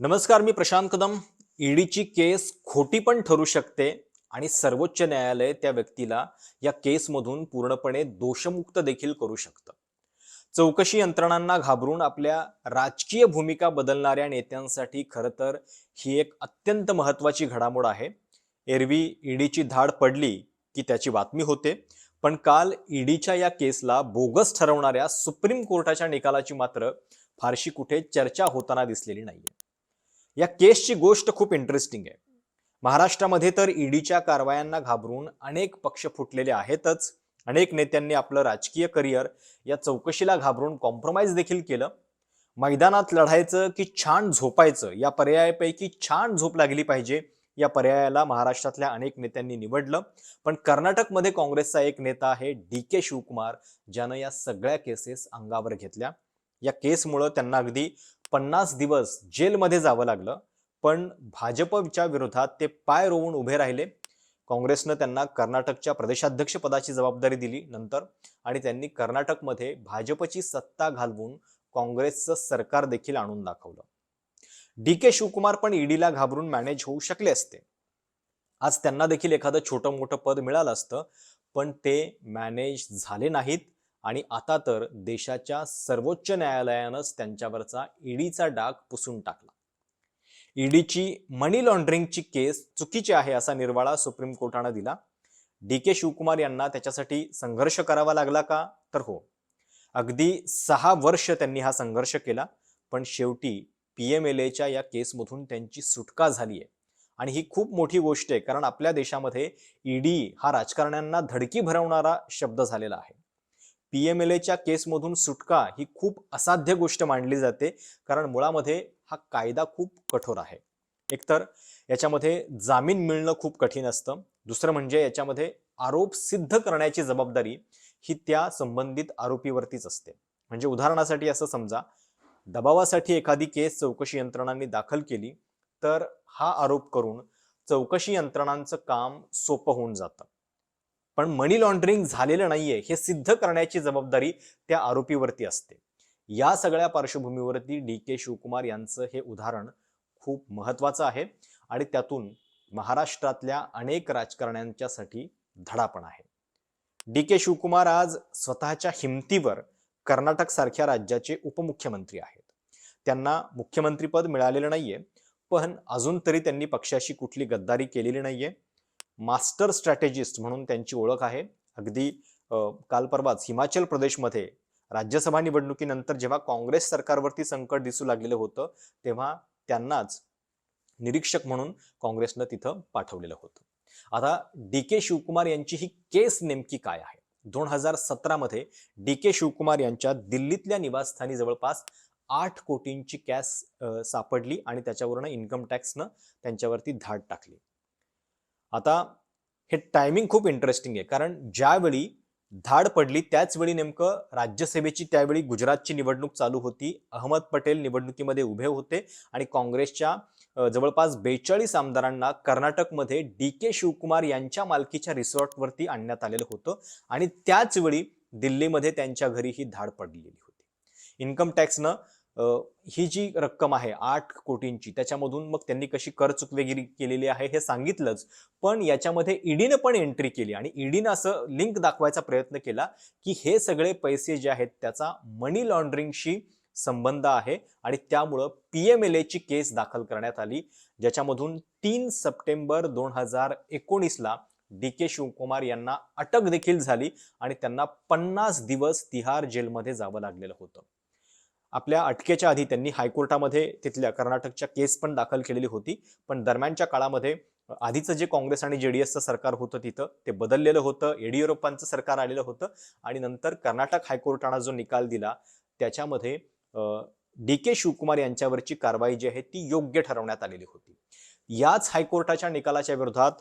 नमस्कार मी प्रशांत कदम. ईडीची केस खोटी पण ठरू शकते आणि सर्वोच्च न्यायालय त्या व्यक्तीला या केसमधून पूर्णपणे दोषमुक्त देखील करू शकतं. चौकशी यंत्रणांना घाबरून आपल्या राजकीय भूमिका बदलणाऱ्या नेत्यांसाठी खरं तर ही एक अत्यंत महत्त्वाची घडामोड आहे. एरवी ईडीची धाड पडली की त्याची बातमी होते पण काल ईडीच्या या केसला बोगस ठरवणाऱ्या सुप्रीम कोर्टाच्या निकालाची मात्र फारशी कुठे चर्चा होताना दिसलेली नाहीये. या केसची गोष्ट खूप इंटरेस्टिंग आहे. महाराष्ट्रामध्ये तर ईडीच्या कारवायांना घाबरून अनेक पक्ष फुटलेले आहेतच. अनेक नेत्यांनी आपलं राजकीय करिअर या चौकशीला घाबरून कॉम्प्रोमाइज देखील केलं. मैदानात लढायचं की छान झोपायचं या पर्यायापैकी छान झोप लागली पाहिजे या पर्यायाला महाराष्ट्रातल्या अनेक नेत्यांनी निवडलं. पण कर्नाटकमध्ये काँग्रेसचा एक नेता आहे डी के शिवकुमार ज्यानं या सगळ्या केसेस अंगावर घेतल्या. या केसमुळं त्यांना अगदी पन्नास दिवस जेलमध्ये जावं लागलं. पण भाजपच्या विरोधात ते पाय रोवून उभे राहिले. काँग्रेसनं त्यांना कर्नाटकच्या प्रदेशाध्यक्ष पदाची जबाबदारी दिली नंतर आणि त्यांनी कर्नाटकमध्ये भाजपची सत्ता घालवून काँग्रेसचं सरकार देखील आणून दाखवलं. डी के शिवकुमार पण ईडीला घाबरून मॅनेज होऊ शकले असते. आज त्यांना देखील एखादं छोटं मोठं पद मिळालं असतं पण ते मॅनेज झाले नाहीत. आणि आता तर देशाच्या सर्वोच्च न्यायालयानंच त्यांच्यावरचा ईडीचा डाग पुसून टाकला. ईडीची मनी लॉन्ड्रिंगची केस चुकीची आहे असा निर्वाळा सुप्रीम कोर्टानं दिला. डी के शिवकुमार यांना त्याच्यासाठी संघर्ष करावा लागला का? तर हो. अगदी सहा वर्ष त्यांनी हा संघर्ष केला पण शेवटी पी एम एल एच्या या केसमधून त्यांची सुटका झाली आहे. आणि ही खूप मोठी गोष्ट आहे कारण आपल्या देशामध्ये ईडी हा राजकारण्यांना धडकी भरवणारा शब्द झालेला आहे. पी एम एल एच्या केसमधून सुटका ही खूप असाध्य गोष्ट मानली जाते कारण मुळामध्ये हा कायदा खूप कठोर आहे. एकतर याच्यामध्ये जामीन मिळणं खूप कठीण असतं दुसरं म्हणजे याच्यामध्ये आरोप सिद्ध करण्याची जबाबदारी ही त्या संबंधित आरोपीवरतीच असते. म्हणजे उदाहरणासाठी असं समजा दबावासाठी एखादी केस चौकशी यंत्रणांनी दाखल केली तर हा आरोप करून चौकशी यंत्रणांचं काम सोपं होऊन जातं. पण मनी लॉन्ड्रिंग झालेलं नाहीये हे सिद्ध करण्याची जबाबदारी त्या आरोपीवरती असते. या सगळ्या पार्श्वभूमीवरती डी के शिवकुमार यांचं हे उदाहरण खूप महत्वाचं आहे आणि त्यातून महाराष्ट्रातल्या अनेक राजकारण्यांच्यासाठी धडा पण आहे. डी के शिवकुमार आज स्वतःच्या हिमतीवर कर्नाटक सारख्या राज्याचे उपमुख्यमंत्री आहेत. त्यांना मुख्यमंत्रीपद मिळालेलं नाहीये पण अजून तरी त्यांनी पक्षाशी कुठली गद्दारी केलेली नाहीये. मास्टर स्ट्रॅटेजिस्ट म्हणून त्यांची ओळख आहे. अगदी काल परवाच हिमाचल प्रदेशमध्ये राज्यसभा निवडणुकीनंतर जेव्हा काँग्रेस सरकारवरती संकट दिसू लागलेलं होतं तेव्हा त्यांनाच निरीक्षक म्हणून काँग्रेसनं तिथं पाठवलेलं होतं. आता डी के शिवकुमार यांची ही केस नेमकी काय आहे? दोन हजार सतरामध्ये डी के शिवकुमार यांच्या दिल्लीतल्या निवासस्थानी जवळपास आठ कोटींची कॅश सापडली आणि त्याच्यावरनं इन्कम टॅक्सनं त्यांच्यावरती धाड टाकली. आता हे टायमिंग खूप इंटरेस्टिंग आहे. कारण ज्यावेळी धाड पडली त्याचवेळी नेमकं राज्यसभेची त्यावेळी गुजरातची निवडणूक चालू होती. अहमद पटेल निवडणुकीमध्ये उभे होते आणि काँग्रेसच्या जवळपास बेचाळीस आमदारांना कर्नाटकमध्ये डी के शिवकुमार यांच्या मालकीच्या रिसॉर्टवरती आणण्यात आलेलं होतं आणि त्याचवेळी दिल्लीमध्ये त्यांच्या घरी ही धाड पडलेली होती. इन्कम टॅक्सनं ही जी रक्कम आहे आठ कोटींची त्याच्यामधून मग त्यांनी कशी कर चुकवेगिरी केलेली आहे हे सांगितलंच पण याच्यामध्ये ईडीनं पण एंट्री केली आणि ईडीनं असं लिंक दाखवायचा प्रयत्न केला की हे सगळे पैसे जे आहेत त्याचा मनी लॉन्ड्रिंगशी संबंध आहे आणि त्यामुळं पी एम एल एची केस दाखल करण्यात आली ज्याच्यामधून तीन सप्टेंबर दोन हजार एकोणीसला डी के शिवकुमार यांना अटक देखील झाली आणि त्यांना पन्नास दिवस तिहार जेलमध्ये जावं लागलेलं होतं. आपल्या अटकेच्या आधी त्यांनी हायकोर्टामध्ये तिथल्या कर्नाटकच्या केस पण दाखल केलेली होती. पण दरम्यानच्या काळामध्ये आधीचं जे काँग्रेस आणि जे डी एसचं सरकार होतं तिथं ते बदललेलं होतं. येडियुरप्पांचं सरकार आलेलं होतं. आणि नंतर कर्नाटक हायकोर्टानं जो निकाल दिला त्याच्यामध्ये डी के शिवकुमार यांच्यावरची कारवाई जी आहे ती योग्य ठरवण्यात आलेली होती. याच हायकोर्टाच्या निकालाच्या विरोधात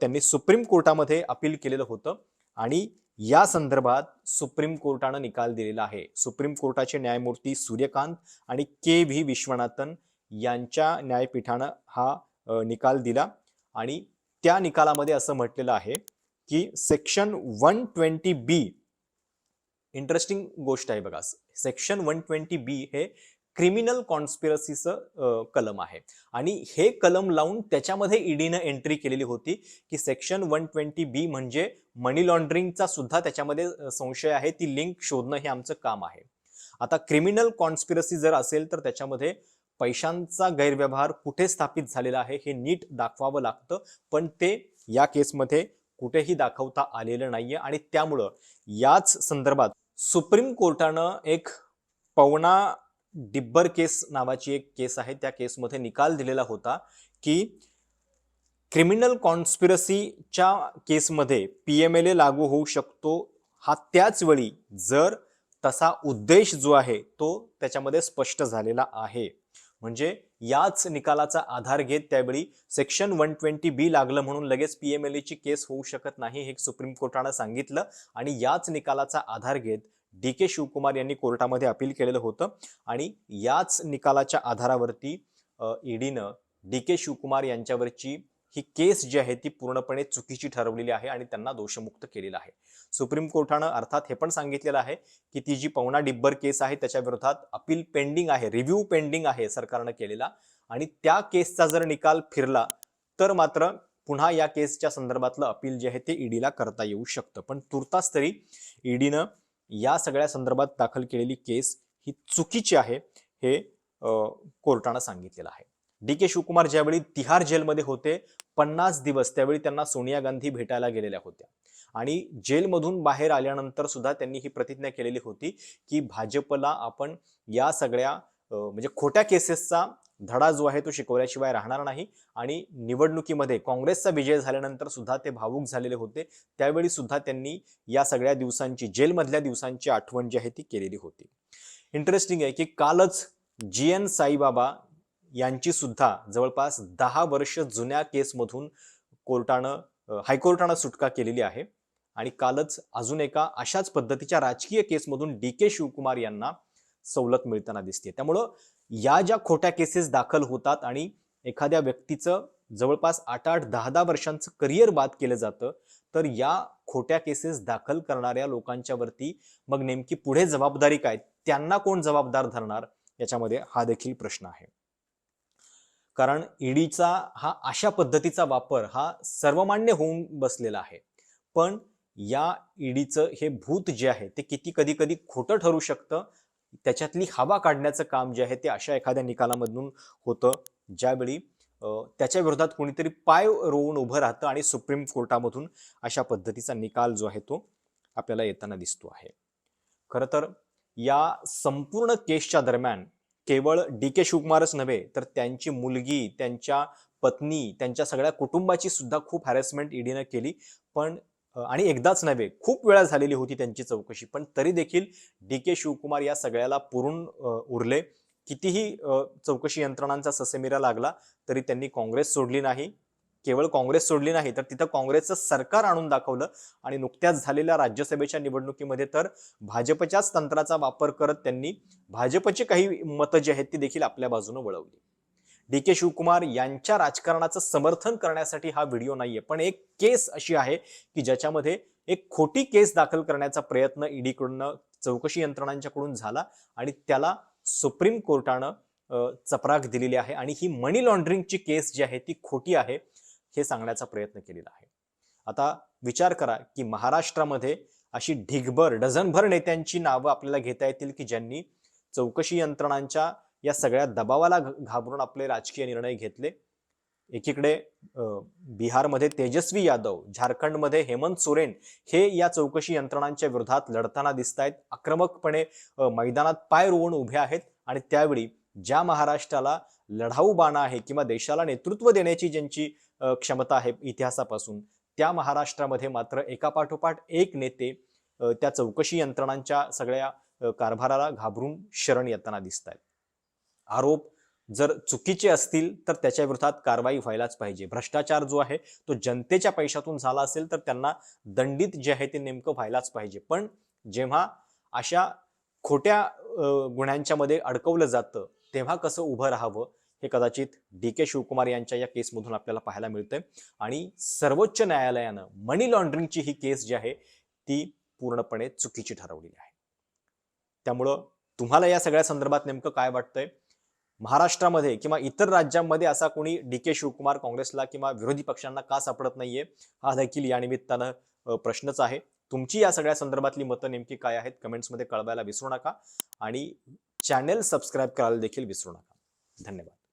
त्यांनी सुप्रीम कोर्टामध्ये अपील केलेलं होतं. आणि या संदर्भात सुप्रीम कोर्टानं निकाल दिलेला आहे. सुप्रीम कोर्टाचे न्यायमूर्ती सूर्यकांत आणि के व्ही विश्वनाथन यांच्या न्यायपीठानं हा निकाल दिला. आणि त्या निकालामध्ये असं म्हटलेलं आहे की section one twenty B interesting गोष्ट आहे बघा. सेक्शन वन ट्वेंटी बी हे क्रिमिनल कॉन्स्पिरसीचं कलम आहे. आणि हे कलम लावून त्याच्यामध्ये ईडीनं एंट्री केलेली होती की सेक्शन वन ट्वेंटी बी म्हणजे मनी लॉन्ड्रिंगचा सुद्धा त्याच्यामध्ये संशय आहे. ती लिंक शोधणं हे आमचं काम आहे. आता क्रिमिनल कॉन्स्पिरसी जर असेल तर त्याच्यामध्ये पैशांचा गैरव्यवहार कुठे स्थापित झालेला आहे हे नीट दाखवावं लागतं. पण ते या केसमध्ये कुठेही दाखवता आलेलं नाहीये आणि त्यामुळं याच संदर्भात सुप्रीम कोर्टानं एक पवना डिब्बर केस नावाची एक केस आहे. त्या केसमध्ये निकाल दिलेला होता की क्रिमिनल कॉन्स्पिरसीच्या केसमध्ये पी एम एल ए लागू होऊ शकतो. हा त्याच वेळी जर तसा उद्देश जो आहे तो त्याच्यामध्ये स्पष्ट झालेला आहे. म्हणजे याच निकालाचा आधार घेत त्यावेळी सेक्शन वन ट्वेंटी बी लागलं म्हणून लगेच पी एम एल एची केस होऊ शकत नाही हे सुप्रीम कोर्टानं सांगितलं आणि याच निकालाचा आधार घेत डी के शिवकुमार यांनी कोर्टामध्ये अपील केलेलं होतं आणि याच निकालाच्या आधारावरती ईडीनं डी के शिवकुमार यांच्यावरची ही केस जी आहे ती पूर्णपणे चुकीची ठरवलेली आहे आणि त्यांना दोषमुक्त केलेलं आहे. सुप्रीम कोर्टानं अर्थात हे पण सांगितलेलं आहे की ती जी पवना डिब्बर केस आहे त्याच्या विरोधात अपील पेंडिंग आहे रिव्ह्यू पेंडिंग आहे सरकारनं केलेला आणि त्या केसचा जर निकाल फिरला तर मात्र पुन्हा या केसच्या संदर्भातलं अपील जे आहे ते ईडीला करता येऊ शकतं. पण तुर्तास तरी ईडीनं या सगळ्या संदर्भात दाखल केलेली केस ही चुकीची आहे हे कोर्टानं सांगितलेलं आहे. डी के शिवकुमार ज्यावेळी तिहार जेलमध्ये होते पन्नास दिवस त्यावेळी त्यांना सोनिया गांधी भेटायला गेलेल्या होत्या. आणि जेलमधून बाहेर आल्यानंतर सुद्धा त्यांनी ही प्रतिज्ञा केलेली होती की भाजपला आपण या सगळ्या म्हणजे खोट्या केसेसचा धडा जो आहे तो शिकवल्याशिवाय राहणार नाही. आणि निवडणुकीमध्ये काँग्रेसचा विजय झाल्यानंतर सुद्धा ते भावूक झालेले होते. त्यावेळी सुद्धा त्यांनी या सगळ्या दिवसांची जेलमधल्या दिवसांची आठवण जी आहे ती केलेली होती. इंटरेस्टिंग आहे की कालच जी एन साईबाबा यांची सुद्धा जवळपास दहा वर्ष जुन्या केसमधून कोर्टानं हायकोर्टानं सुटका केलेली आहे. आणि कालच अजून एका अशाच पद्धतीच्या राजकीय केसमधून डी के शिवकुमार यांना सवलत मिळताना दिसते त्यामुळं या ज्या खोट्या केसेस दाखल होतात आणि एखाद्या व्यक्तीचं जवळपास आठ आठ दहा दहा वर्षांचं करिअर बाद केलं जातं तर या खोट्या केसेस दाखल करणाऱ्या लोकांच्या वरती मग नेमकी पुढे जबाबदारी काय? त्यांना कोण जबाबदार धरणार? याच्यामध्ये हा देखील प्रश्न आहे. कारण ईडीचा हा अशा पद्धतीचा वापर हा सर्वमान्य होऊन बसलेला आहे. पण या ईडीचं हे भूत जे आहे ते किती कधी कधी खोटं ठरू शकतं त्याच्यातली हवा काढण्याचं काम जे आहे ते अशा एखाद्या निकालामधून होतं ज्यावेळी त्याच्या विरोधात कोणीतरी पाय रोवून उभं राहतं आणि सुप्रीम कोर्टामधून अशा पद्धतीचा निकाल जो आहे तो आपल्याला येताना दिसतो आहे. खरं तर या संपूर्ण केसच्या दरम्यान केवळ डी के शिवकुमारच नव्हे तर त्यांची मुलगी त्यांच्या पत्नी त्यांच्या सगळ्या कुटुंबाची सुद्धा खूप हॅरेसमेंट ईडीनं केली. पण आणि एकदाच नव्हे खूप वेळा झालेली होती त्यांची चौकशी. पण तरी देखील डी के शिवकुमार या सगळ्याला पुरून उरले. कितीही चौकशी यंत्रणांचा ससेमिरा लागला तरी त्यांनी काँग्रेस सोडली नाही. केवळ काँग्रेस सोडली नाही तर तिथं काँग्रेसचं सरकार आणून दाखवलं आणि नुकत्याच झालेल्या राज्यसभेच्या निवडणुकीमध्ये तर भाजपच्याच तंत्राचा वापर करत त्यांनी भाजपची काही मतं जी आहेत ती देखील आपल्या बाजूने वळवली. डी के शिवकुमार यांच्या राजकारणाचं समर्थन करण्यासाठी हा व्हिडिओ नाहीये पण एक केस अशी आहे की ज्याच्यामध्ये एक खोटी केस दाखल करण्याचा प्रयत्न ईडीकडून चौकशी यंत्रणांच्याकडून झाला आणि त्याला सुप्रीम कोर्टानं चपराक दिलेली आहे आणि ही मनी लॉन्ड्रिंगची केस जी आहे ती खोटी आहे. हे सांगण्याचा प्रयत्न केलेला आहे. आता विचार करा की महाराष्ट्रामध्ये अशी ढिगभर डझनभर नेत्यांची नावं आपल्याला घेता येतील की ज्यांनी चौकशी यंत्रणांच्या या सगळ्या दबावाला घाबरून आपले राजकीय निर्णय घेतले? एकीकडे बिहारमध्ये तेजस्वी यादव झारखंडमध्ये हेमंत सोरेन हे या चौकशी यंत्रणांच्या विरोधात लढताना दिसत आहेत. आक्रमकपणे मैदानात पाय रोवून उभे आहेत आणि त्यावेळी ज्या महाराष्ट्राला लढाऊ बाणा आहे किंवा देशाला नेतृत्व देण्याची ज्यांची क्षमता आहे इतिहासापासून त्या महाराष्ट्रामध्ये मात्र एकापाठोपाठ एक नेते त्या चौकशी यंत्रणांच्या सगळ्या कारभाराला घाबरून शरण येताना दिसत आहेत आरोप जर चुकीचे असतील तर त्याच्या विरोधात कारवाई व्हायलाच पाहिजे. भ्रष्टाचार जो आहे तो जनतेच्या पैशातून झाला असेल तर त्यांना दंडित जे आहे ते नेमकं व्हायलाच पाहिजे. पण जेव्हा अशा खोट्या गुन्ह्यांच्या मध्ये अडकवलं जातं तेव्हा कसं उभं राहावं हे कदाचित डी के शिवकुमार यांच्या या केसमधून आपल्याला पाहायला मिळतंय. आणि सर्वोच्च न्यायालयानं मनी लॉन्ड्रिंगची ही केस जी आहे ती पूर्णपणे चुकीची ठरवलेली आहे. त्यामुळं तुम्हाला या सगळ्या संदर्भात नेमकं काय वाटतंय? महाराष्ट्रामध्ये किंवा इतर राज्यांमध्ये असा कोणी डी के शिवकुमार काँग्रेसला किंवा विरोधी पक्षांना का सापडत नाहीये हा देखील या निमित्तानं प्रश्नच आहे. तुमची या सगळ्या संदर्भातली मतं नेमकी काय आहेत? कमेंट्समध्ये कळवायला विसरू नका. आणि चॅनेल सबस्क्राईब करायला देखील विसरू नका. धन्यवाद.